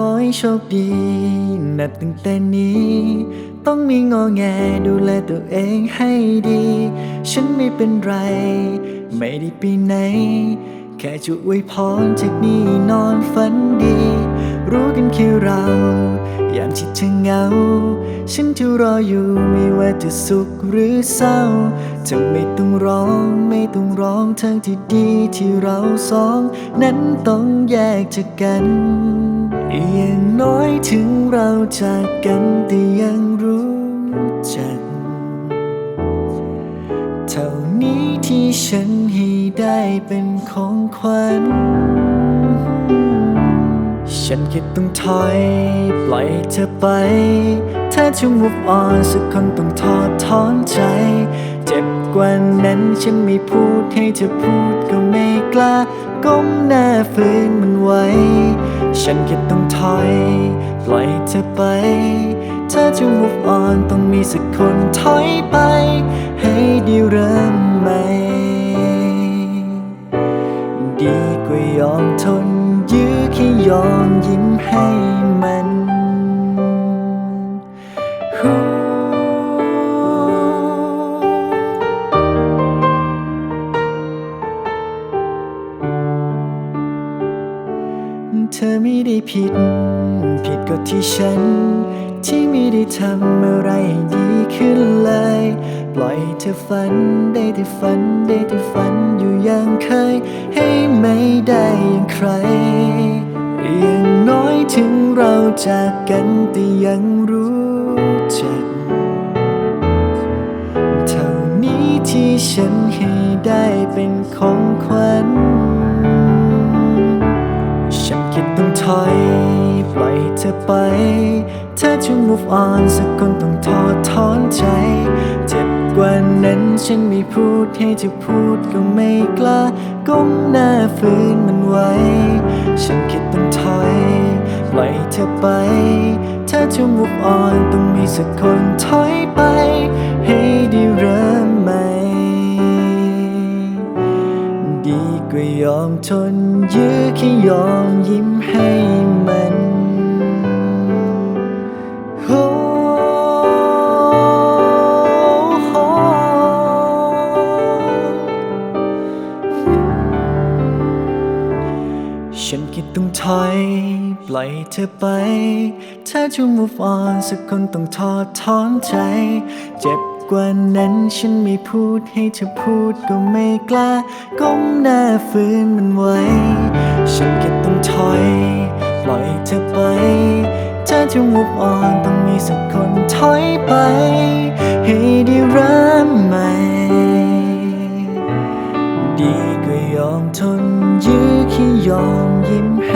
ขอให้โชคดีนับตั้งแต่นี้ ต้องมีงอแงดูแลตัวเองให้ดี ฉันไม่เป็นไร ไม่ได้ไปไหน แค่จะอวยพรจากนี้นอนฝันดี รู้กันแค่เรา ยามที่เธอเหงา ฉันจะรออยู่ไม่ว่าจะสุขหรือเศร้าเธอไม่ต้องร้องไม่ต้องร้องทางที่ดีที่เราสอง นั้นต้องแยกจากกัน อย่างน้อยถึงเราจากกันแต่ยังรู้จัก เท่านี้ที่ฉันให้ได้เป็นของขวัญ ฉันคิดต้องถอย ปล่อยเธอไป ถ้าจะ move on สักคนต้องทอดถอนใจ เจ็บกว่านั้นฉันไม่พูดให้เธอพูดก็ไม่กล้า ก้มหน้าฝืนมันไว้ ฉันคิดต้องถอยปล่อยเธอไป เธอจะ move on ต้องมีสักคนถอยไป ให้ได้เริ่มใหม่ดีกว่ายอมทนยื้อแค่ยอมยิ้มให้ เธอไม่ได้ผิด ผิดก็ที่ฉัน ที่ไม่ได้ทำอะไรดีขึ้นเลย ปล่อยเธอฝันได้แต่ฝันได้แต่ฝันอยู่อย่างเคย ให้ไม่ได้อย่างใครอย่างน้อยถึงเราจากกันแต่ยังรู้จักเท่านี้ที่ฉันให้ได้เป็นของ ถอย ปล่อยเธอไปถ้าจะ move on สักคนต้องทอดถอนใจ เจ็บกว่านั้นฉันไม่พูดให้เธอพูดก็ไม่กล้า ก้มหน้าฝืนมันไว้ ฉันคิดต้องถอย ปล่อยเธอไปถ้าจะ move on ต้องมีสักคนถอยไป ให้ได้เริ่มใหม่ ดีกว่ายอมทน ยื้อแค่ยอมยิ้มให้มันโอ้โหฉันคิดต้องถอย ปล่อยเธอไป ถ้าจะ move on สักคนต้องทอดถอนใจ เจ็บกว่านั้นฉันไม่พูดให้เธอพูดก็ไม่กล้า ก้มหน้าฝืนมันไว้ บอ่อนต้องมีสักคนถอยไป ให้ได้เริ่มใหม่ ดีก็ยอมทนยื้อแค่ยอมยิ้มให้